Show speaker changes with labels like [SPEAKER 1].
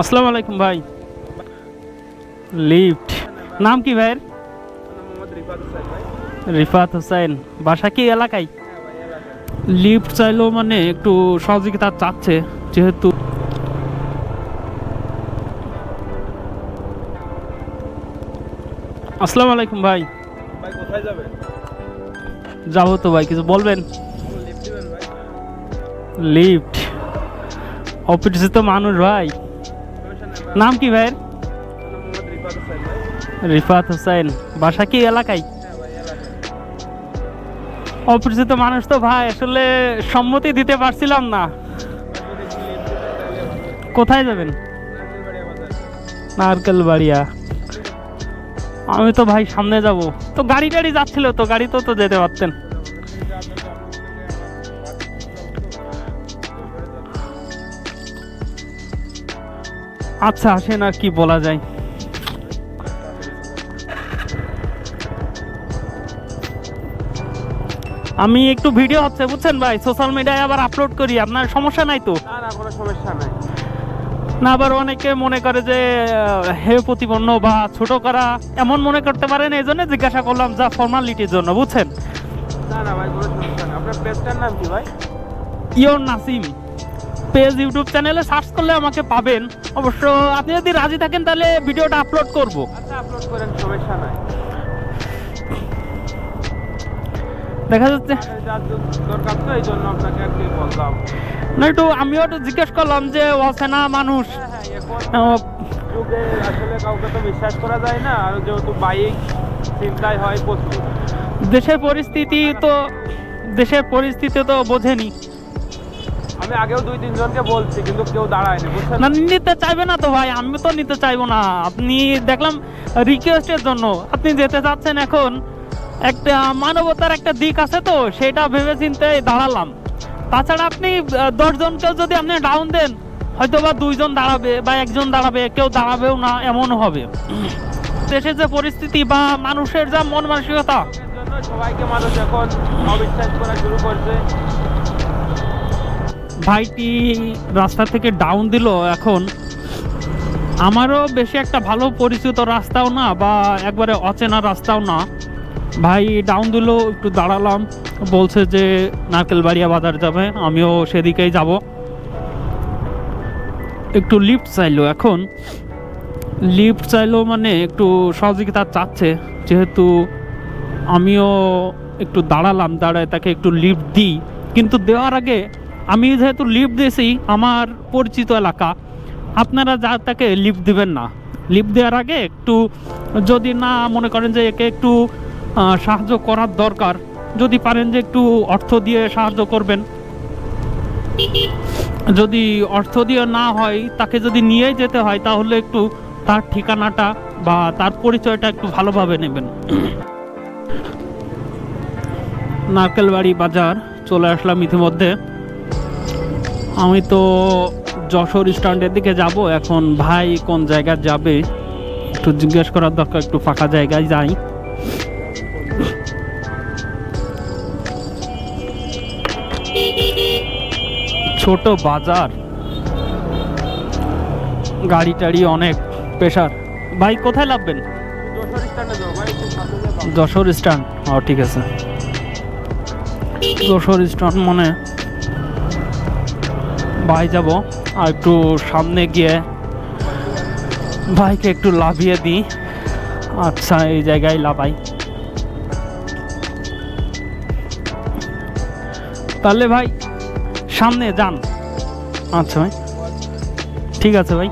[SPEAKER 1] আসসালামু আলাইকুম ভাই। লিফট নাম কি ভাইয়ের?
[SPEAKER 2] মোহাম্মদ রিফাত হোসেন ভাই।
[SPEAKER 1] রিফাত হোসেন বাসা কি এলাকায়? লিফট চাইলো মানে একটু সহযোগিতা চাচ্ছে যেহেতু আসসালামু আলাইকুম ভাই।
[SPEAKER 2] ভাই কোথায় যাবেন?
[SPEAKER 1] যাব তো ভাই কিছু বলবেন?
[SPEAKER 2] লিফট দিবেন ভাই?
[SPEAKER 1] লিফট অপরিচিত মানুষ ভাই। নাম কি ভাইয়ের?
[SPEAKER 2] রিফাত হোসেন।
[SPEAKER 1] বাসা কি এলাকায়? অপরিচিত মানুষ তো ভাই, আসলে সম্মতি দিতে পারছিলাম না। কোথায় যাবেন? নারকেল বাড়িয়া আমি তো ভাই সামনে যাব। তো গাড়ি টাড়ি যাচ্ছিল তো, গাড়ি তো তো যেতে পারতেন। আচ্ছা আসেন আর কি বলা যায়? আমি একটু ভিডিও হচ্ছে বুঝছেন ভাই? সোশ্যাল মিডিয়ায় আবার আপলোড করি আপনার সমস্যা নাই তো?
[SPEAKER 2] না না কোনো সমস্যা নাই।
[SPEAKER 1] না আবার অনেকে মনে করে যে হে প্রতিপন্ন বা ছোট করা এমন মনে করতে পারেন এই জন্য জিজ্ঞাসা করলাম যা ফর্মালিটির জন্য বুঝছেন?
[SPEAKER 2] না না ভাই কোনো সমস্যা আপনার পেজটার নাম কি ভাই?
[SPEAKER 1] ইয়র নাসিম পেজ ইউটিউব চ্যানেলে সার্চ করলে আমাকে পাবেন। অবশ্য আপনি যদি রাজি থাকেন তাহলে ভিডিওটা আপলোড করব।
[SPEAKER 2] আচ্ছা আপলোড করেন সমস্যা নাই।
[SPEAKER 1] দেখা যাচ্ছে।
[SPEAKER 2] দরকার তো এই জন্য আপনাকে আর কি বললাম।
[SPEAKER 1] না একটু আমিও একটু জিজ্ঞেস করলাম যে অচেনা মানুষ।
[SPEAKER 2] হ্যাঁ হ্যাঁ যুগে আসলে কাউকে তো বিশ্বাস করা যায় না আর যেহেতু বাইক চিন্তায় হয় প্রচুর।
[SPEAKER 1] দেশের পরিস্থিতি তো দেশের পরিস্থিতি তো বোঝেনি।
[SPEAKER 2] আমি আগেও দুই তিনজনকে বলছি কিন্তু কেউ দাঁড়ায়নি বুঝছেন?
[SPEAKER 1] না নিতে চাইবে না তো ভাই আমি তো নিতে চাইব না। আপনি দেখলাম রিকোয়েস্টের জন্য আপনি যেতে চাচ্ছেন এখন একটা মানবতার একটা দিক আছে তো সেটা ভেবে চিন্তে দাঁড়ালাম। তাছাড়া আপনি দশজনকেও যদি আপনি ডাউন দেন হয়তো বা দুইজন দাঁড়াবে বা একজন দাঁড়াবে কেউ দাঁড়াবেও না এমন হবে। দেশের যে পরিস্থিতি বা মানুষের যা মন মানসিকতা
[SPEAKER 2] সবাইকে মানুষ এখন অবিশ্বাস করা শুরু করছে।
[SPEAKER 1] ভাইটি রাস্তা থেকে ডাউন দিল এখন। আমারও বেশি একটা ভালো পরিচিত রাস্তাও না বা একবারে অচেনা রাস্তাও না। ভাই ডাউন দিল, একটু দাঁড়ালাম। বলছে যে, নারকেলবাড়িয়া বাজার যাবে, আমিও সেদিকেই যাব। একটু লিফট চাইলো এখন। লিফট চাইলো মানে একটু সহযোগিতা চাচ্ছে, যেহেতু আমিও একটু দাঁড়ালাম, দাঁড়ায় তাকে একটু লিফট দিই। কিন্তু দেওয়ার আগে আমি যেহেতু লিফট দিয়েছি আমার পরিচিত এলাকা, আপনারা যা তাকে লিফট দিবেন না। লিফট দেওয়ার আগে একটু যদি না মনে করেন যে একে একটু সাহায্য করার দরকার, যদি পারেন যে একটু অর্থ দিয়ে সাহায্য করবেন। যদি অর্থ দিয়ে না হয়, তাকে যদি নিয়ে যেতে হয়, তাহলে একটু তার ঠিকানাটা বা তার পরিচয়টা একটু ভালোভাবে নেবেন। নারকেলবাড়ি বাজার, চলে আসলাম ইতিমধ্যে। আমি তো যশোর স্ট্যান্ডের দিকে যাব। এখন ভাই কোন জায়গায় যাবে? একটু জিজ্ঞেস করার দরকার, একটু ফাঁকা জায়গায় যাই। ছোট বাজার। গাড়ি টাড়ি অনেক প্রেশার ভাই, কোথায়
[SPEAKER 2] যাব
[SPEAKER 1] যশোর স্ট্যান্ড। ও, ঠিক আছে। যশোর স্ট্যান্ড মানে ভাই যাব, আর একটু সামনে গিয়ে ভাইকে একটু লাভিয়ে দিই। আচ্ছা এই জায়গায় লাভাই। তাহলে ভাই, সামনে যান। আচ্ছা ভাই। ঠিক আছে ভাই।